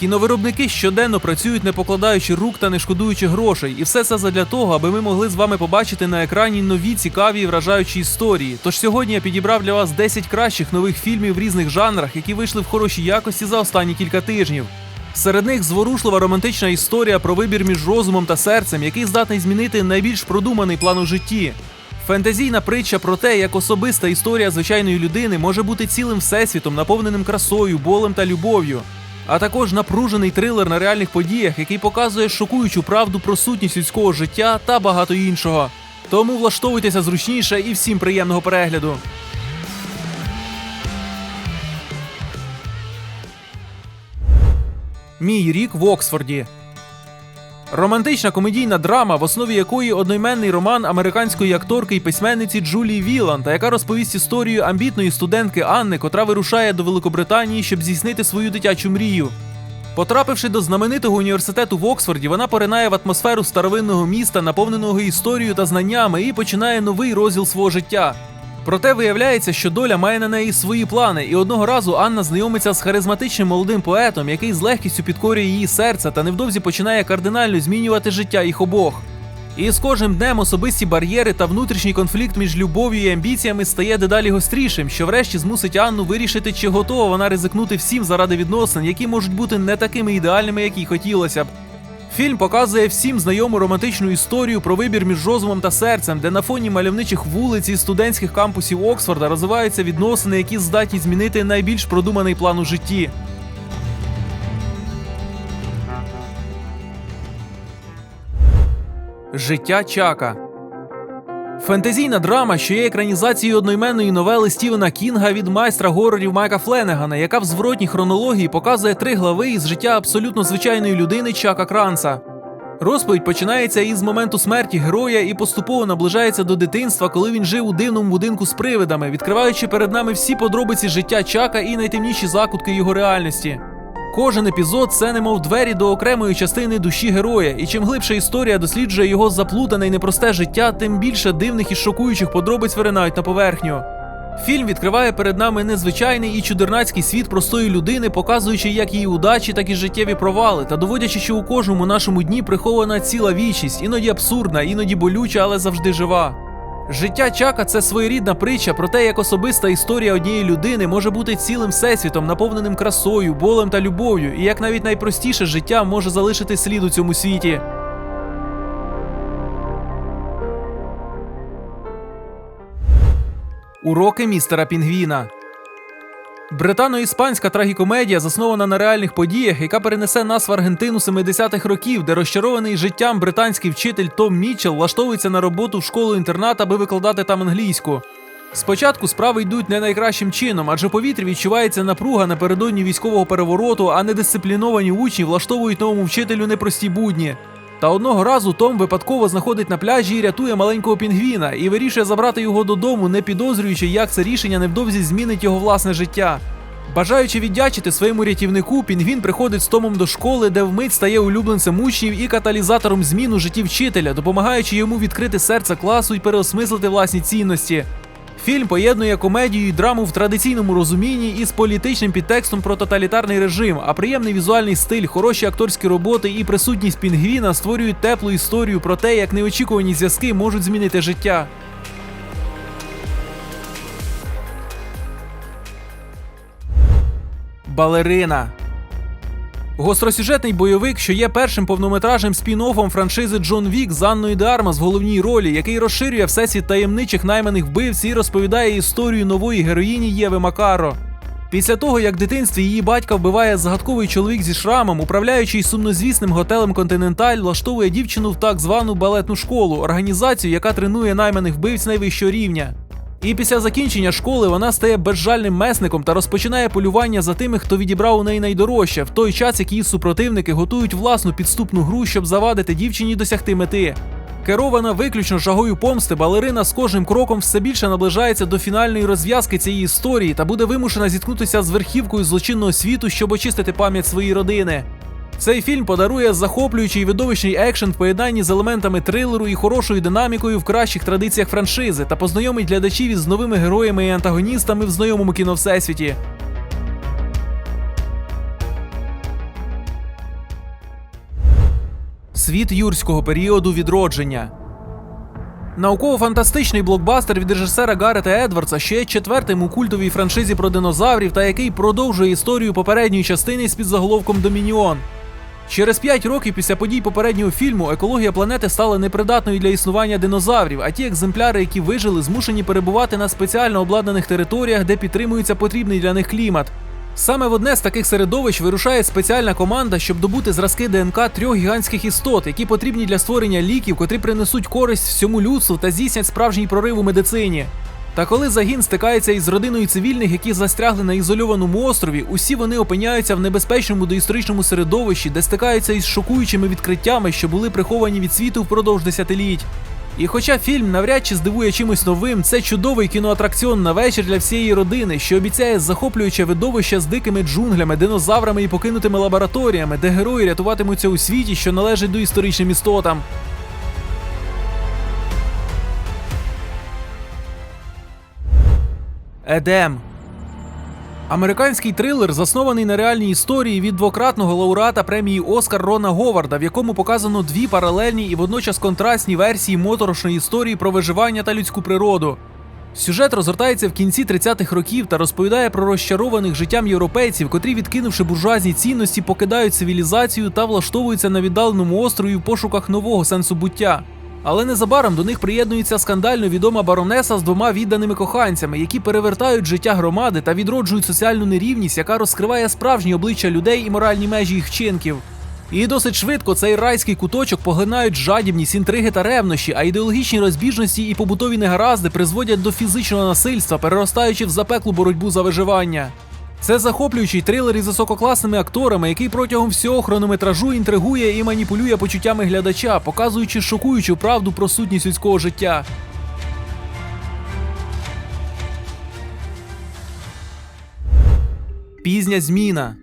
Кіновиробники щоденно працюють, не покладаючи рук та не шкодуючи грошей, і все це задля того, аби ми могли з вами побачити на екрані нові цікаві і вражаючі історії. Тож сьогодні я підібрав для вас 10 кращих нових фільмів в різних жанрах, які вийшли в хорошій якості за останні кілька тижнів. Серед них зворушлива романтична історія про вибір між розумом та серцем, який здатний змінити найбільш продуманий план у житті. Фентезійна притча про те, як особиста історія звичайної людини може бути цілим всесвітом, наповненим красою, болем та любов'ю. А також напружений трилер на реальних подіях, який показує шокуючу правду про сутність людського життя та багато іншого. Тому влаштовуйтеся зручніше і всім приємного перегляду. Мій рік в Оксфорді. Романтична комедійна драма, в основі якої одноіменний роман американської акторки і письменниці Джулії Віланда, яка розповість історію амбітної студентки Анни, котра вирушає до Великобританії, щоб здійснити свою дитячу мрію. Потрапивши до знаменитого університету в Оксфорді, вона поринає в атмосферу старовинного міста, наповненого історією та знаннями, і починає новий розділ свого життя. Проте виявляється, що доля має на неї свої плани, і одного разу Анна знайомиться з харизматичним молодим поетом, який з легкістю підкорює її серце та невдовзі починає кардинально змінювати життя їх обох. І з кожним днем особисті бар'єри та внутрішній конфлікт між любов'ю і амбіціями стає дедалі гострішим, що врешті змусить Анну вирішити, чи готова вона ризикнути всім заради відносин, які можуть бути не такими ідеальними, як їй хотілося б. Фільм показує всім знайому романтичну історію про вибір між розумом та серцем, де на фоні мальовничих вулиць і студентських кампусів Оксфорда розвиваються відносини, які здатні змінити найбільш продуманий план у житті. Життя Чака. Фентезійна драма, що є екранізацією одноіменної новели Стівена Кінга від майстра горорів Майка Фленегана, яка в зворотній хронології показує три глави із життя абсолютно звичайної людини Чака Кранца. Розповідь починається із моменту смерті героя і поступово наближається до дитинства, коли він жив у дивному будинку з привидами, відкриваючи перед нами всі подробиці життя Чака і найтемніші закутки його реальності. Кожен епізод це немов двері до окремої частини душі героя, і чим глибша історія досліджує його заплутане і непросте життя, тим більше дивних і шокуючих подробиць виринають на поверхню. Фільм відкриває перед нами незвичайний і чудернацький світ простої людини, показуючи як її удачі, так і життєві провали, та доводячи, що у кожному нашому дні прихована ціла вічність, іноді абсурдна, іноді болюча, але завжди жива. Життя Чака це своєрідна притча про те, як особиста історія однієї людини може бути цілим всесвітом, наповненим красою, болем та любов'ю, і як навіть найпростіше життя може залишити слід у цьому світі. Уроки містера Пінгвіна. Британо-іспанська трагікомедія заснована на реальних подіях, яка перенесе нас в Аргентину 70-х років, де розчарований життям британський вчитель Том Мітчелл влаштовується на роботу в школу-інтернат, аби викладати там англійську. Спочатку справи йдуть не найкращим чином, адже в повітрі відчувається напруга напередодні військового перевороту, а недисципліновані учні влаштовують новому вчителю непрості будні. Та одного разу Том випадково знаходить на пляжі і рятує маленького пінгвіна і вирішує забрати його додому, не підозрюючи, як це рішення невдовзі змінить його власне життя. Бажаючи віддячити своєму рятівнику, пінгвін приходить з Томом до школи, де вмить стає улюбленцем учнів і каталізатором змін у житті вчителя, допомагаючи йому відкрити серце класу і переосмислити власні цінності. Фільм поєднує комедію і драму в традиційному розумінні із політичним підтекстом про тоталітарний режим, а приємний візуальний стиль, хороші акторські роботи і присутність пінгвіна створюють теплу історію про те, як неочікувані зв'язки можуть змінити життя. Балерина. Гостросюжетний бойовик, що є першим повнометражним спін-оффом франшизи Джон Вік з Анною де Армас в головній ролі, який розширює всесвіт таємничих найманих вбивць і розповідає історію нової героїні Єви Макаро. Після того, як в дитинстві її батька вбиває загадковий чоловік зі шрамом, управляючий сумнозвісним готелем Континенталь влаштовує дівчину в так звану балетну школу, організацію, яка тренує найманих вбивць найвищого рівня. І після закінчення школи вона стає безжальним месником та розпочинає полювання за тими, хто відібрав у неї найдорожче, в той час, як її супротивники готують власну підступну гру, щоб завадити дівчині досягти мети. Керована виключно жагою помсти, балерина з кожним кроком все більше наближається до фінальної розв'язки цієї історії та буде вимушена зіткнутися з верхівкою злочинного світу, щоб очистити пам'ять своєї родини. Цей фільм подарує захоплюючий видовищний екшен в поєднанні з елементами трилеру і хорошою динамікою в кращих традиціях франшизи та познайомить глядачів із новими героями і антагоністами в знайомому кіно всесвіті. Світ юрського періоду відродження. Науково-фантастичний блокбастер від режисера Гарета Едвардса, є четвертим у культовій франшизі про динозаврів та який продовжує історію попередньої частини з підзаголовком Домініон. Через 5 років після подій попереднього фільму екологія планети стала непридатною для існування динозаврів, а ті екземпляри, які вижили, змушені перебувати на спеціально обладнаних територіях, де підтримується потрібний для них клімат. Саме в одне з таких середовищ вирушає спеціальна команда, щоб добути зразки ДНК трьох гігантських істот, які потрібні для створення ліків, котрі принесуть користь всьому людству та здійснять справжній прорив у медицині. Та коли загін стикається із родиною цивільних, які застрягли на ізольованому острові, усі вони опиняються в небезпечному доісторичному середовищі, де стикаються із шокуючими відкриттями, що були приховані від світу впродовж десятиліть. І хоча фільм навряд чи здивує чимось новим, це чудовий кіноатракціон на вечір для всієї родини, що обіцяє захоплююче видовище з дикими джунглями, динозаврами і покинутими лабораторіями, де герої рятуватимуться у світі, що належить до історичним істотам. Едем. Американський трилер заснований на реальній історії від двократного лауреата премії Оскар Рона Говарда, в якому показано дві паралельні і водночас контрастні версії моторошної історії про виживання та людську природу. Сюжет розгортається в кінці 30-х років та розповідає про розчарованих життям європейців, котрі, відкинувши буржуазні цінності, покидають цивілізацію та влаштовуються на віддаленому острові в пошуках нового сенсу буття. Але незабаром до них приєднується скандально відома баронеса з двома відданими коханцями, які перевертають життя громади та відроджують соціальну нерівність, яка розкриває справжні обличчя людей і моральні межі їх вчинків. І досить швидко цей райський куточок поглинають жадібність, інтриги та ревнощі, а ідеологічні розбіжності і побутові негаразди призводять до фізичного насильства, переростаючи в запеклу боротьбу за виживання. Це захоплюючий трилер із висококласними акторами, який протягом всього хронометражу інтригує і маніпулює почуттями глядача, показуючи шокуючу правду про сутність людського життя. Пізня зміна.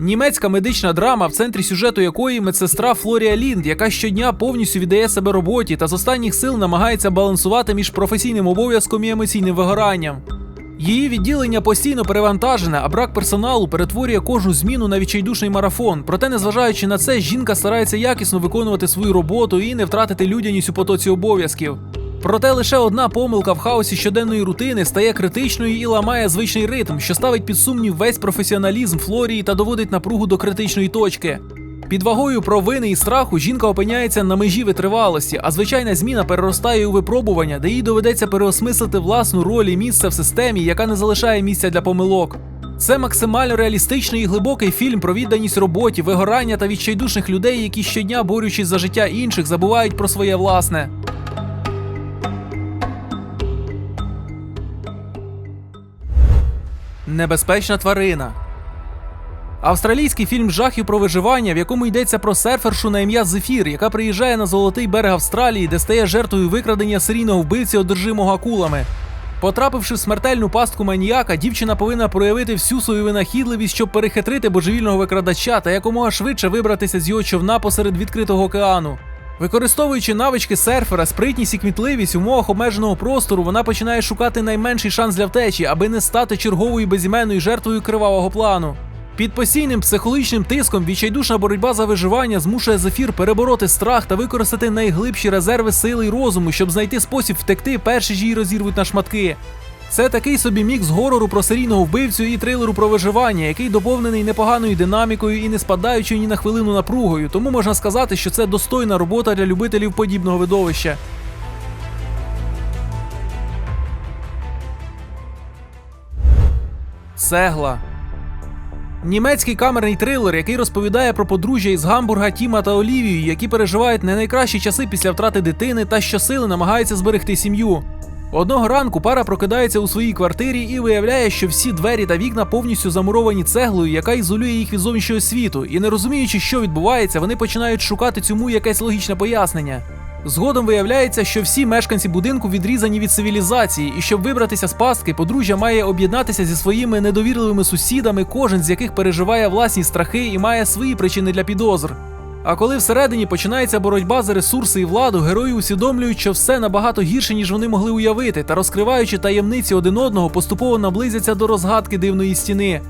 Німецька медична драма, в центрі сюжету якої медсестра Флорія Лінд, яка щодня повністю віддає себе роботі та з останніх сил намагається балансувати між професійним обов'язком і емоційним вигоранням. Її відділення постійно перевантажене, а брак персоналу перетворює кожну зміну на відчайдушний марафон. Проте, незважаючи на це, жінка старається якісно виконувати свою роботу і не втратити людяність у потоці обов'язків. Проте лише одна помилка в хаосі щоденної рутини стає критичною і ламає звичний ритм, що ставить під сумнів весь професіоналізм Флорії та доводить напругу до критичної точки. Під вагою провини і страху жінка опиняється на межі витривалості, а звичайна зміна переростає у випробування, де їй доведеться переосмислити власну роль і місце в системі, яка не залишає місця для помилок. Це максимально реалістичний і глибокий фільм про відданість роботі, вигорання та відчайдушних людей, які щодня, борючись за життя інших, забувають про своє власне. Небезпечна тварина. Австралійський фільм жахів про виживання, в якому йдеться про серфершу на ім'я Зефір, яка приїжджає на золотий берег Австралії, де стає жертвою викрадення серійного вбивці, одержимого акулами. Потрапивши в смертельну пастку маніяка, дівчина повинна проявити всю свою винахідливість, щоб перехитрити божевільного викрадача та якомога швидше вибратися з його човна посеред відкритого океану. Використовуючи навички серфера, спритність і кмітливість в умовах обмеженого простору, вона починає шукати найменший шанс для втечі, аби не стати черговою безіменною жертвою кривавого плану. Під постійним психологічним тиском відчайдушна боротьба за виживання змушує Зефір перебороти страх та використати найглибші резерви сили й розуму, щоб знайти спосіб втекти, перші ж її розірвуть на шматки. Це такий собі мікс горору про серійного вбивцю і трилеру про виживання, який доповнений непоганою динамікою і не спадаючою ні на хвилину напругою, тому можна сказати, що це достойна робота для любителів подібного видовища. Цегла. Німецький камерний трилер, який розповідає про подружжя із Гамбурга Тіма та Олівію, які переживають не найкращі часи після втрати дитини та щосили намагаються зберегти сім'ю. Одного ранку пара прокидається у своїй квартирі і виявляє, що всі двері та вікна повністю замуровані цеглою, яка ізолює їх від зовнішнього світу, і не розуміючи, що відбувається, вони починають шукати цьому якесь логічне пояснення. Згодом виявляється, що всі мешканці будинку відрізані від цивілізації, і щоб вибратися з пастки, подружжя має об'єднатися зі своїми недовірливими сусідами, кожен з яких переживає власні страхи і має свої причини для підозр. А коли всередині починається боротьба за ресурси і владу, герої усвідомлюють, що все набагато гірше, ніж вони могли уявити, та розкриваючи таємниці один одного, поступово наблизяться до розгадки дивної стіни.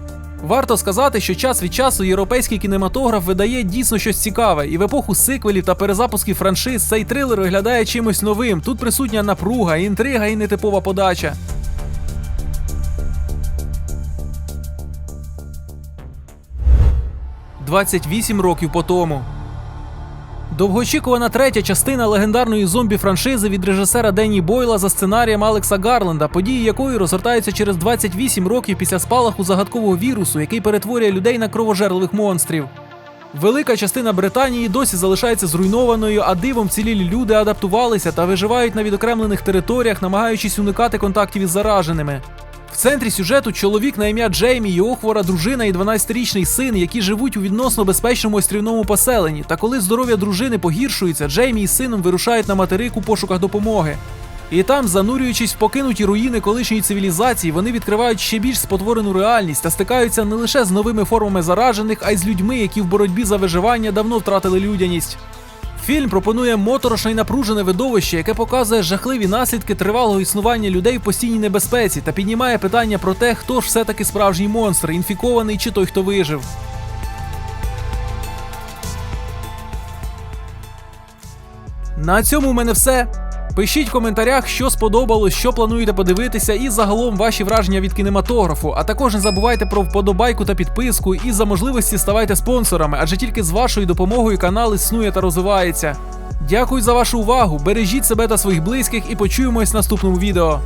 Варто сказати, що час від часу європейський кінематограф видає дійсно щось цікаве, і в епоху сиквелів та перезапусків франшиз цей трилер виглядає чимось новим. Тут присутня напруга, інтрига і нетипова подача. «28 років по тому. Довгоочікувана третя частина легендарної зомбі-франшизи від режисера Денні Бойла за сценарієм Алекса Гарленда, події якої розгортаються через 28 років після спалаху загадкового вірусу, який перетворює людей на кровожерливих монстрів. Велика частина Британії досі залишається зруйнованою, а дивом вцілілі люди адаптувалися та виживають на відокремлених територіях, намагаючись уникати контактів із зараженими. Центрі сюжету чоловік на ім'я Джеймі, його хвора дружина і 12-річний син, які живуть у відносно безпечному острівному поселенні. Та коли здоров'я дружини погіршується, Джеймі із сином вирушають на материк у пошуках допомоги. І там, занурюючись в покинуті руїни колишньої цивілізації, вони відкривають ще більш спотворену реальність та стикаються не лише з новими формами заражених, а й з людьми, які в боротьбі за виживання давно втратили людяність. Фільм пропонує моторошне й напружене видовище, яке показує жахливі наслідки тривалого існування людей в постійній небезпеці та піднімає питання про те, хто ж все-таки справжній монстр, інфікований чи той, хто вижив. На цьому в мене все. Пишіть в коментарях, що сподобалось, що плануєте подивитися, і загалом ваші враження від кінематографу. А також не забувайте про вподобайку та підписку, і за можливості ставайте спонсорами, адже тільки з вашою допомогою канал існує та розвивається. Дякую за вашу увагу, бережіть себе та своїх близьких і почуємось в наступному відео.